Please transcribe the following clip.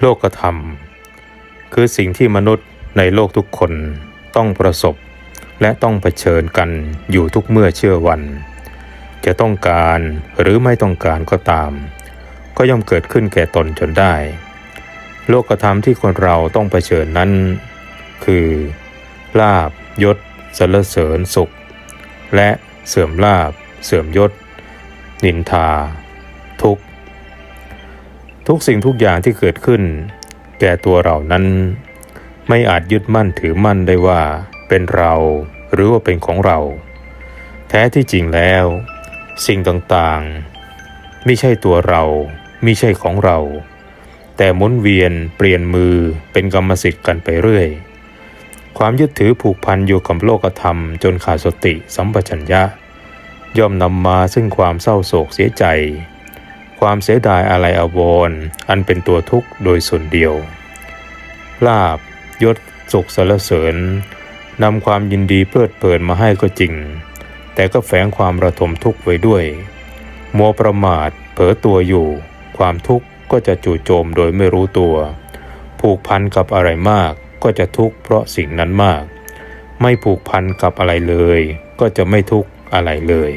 โลกธรรม คือสิ่งที่มนุษย์ในโลกทุกคนต้องประสบ และต้องเผชิญกันอยู่ทุกเมื่อเชื่อวัน จะต้องการหรือไม่ต้องการก็ตาม ก็ย่อมเกิดขึ้นแก่ตนจนได้ โลกธรรมที่คนเราต้องเผชิญนั้น คือลาบยศสรรเสริญสุข และเสื่อมลาบ เสื่อมยศ นินทา ทุกข์ ทุกสิ่งทุกอย่างที่เกิดขึ้น แก่ตัวเรานั้น ไม่อาจยึดมั่นถือมั่นได้ว่า เป็นเราหรือว่าเป็นของเรา แท้ที่จริงแล้ว สิ่งต่างๆ ไม่ใช่ตัวเราไม่ใช่ของเรา แต่หมุนเวียนเปลี่ยนมือเป็นกรรมสิทธิ์กันไปเรื่อย ความยึดถือผูกพันอยู่กับโลกธรรม จนขาดสติสัมปชัญญะ ย่อมนำมาซึ่งความเศร้าโศกเสียใจ ความเสียดายอะไรอวรณ์อันเป็นตัวทุกข์โดยส่วนเดียว ลาบยศสุขสรรเสริญนำความยินดีเพลิดเพลินมาให้ก็จริง แต่ก็แฝงความระทมทุกข์ไว้ด้วย มัวประมาทเผลอตัวอยู่ ความทุกข์ก็จะจู่โจมโดยไม่รู้ตัว ผูกพันกับอะไรมากก็จะทุกข์เพราะสิ่งนั้นมาก ไม่ผูกพันกับอะไรเลย ก็จะไม่ทุกข์อะไรเลย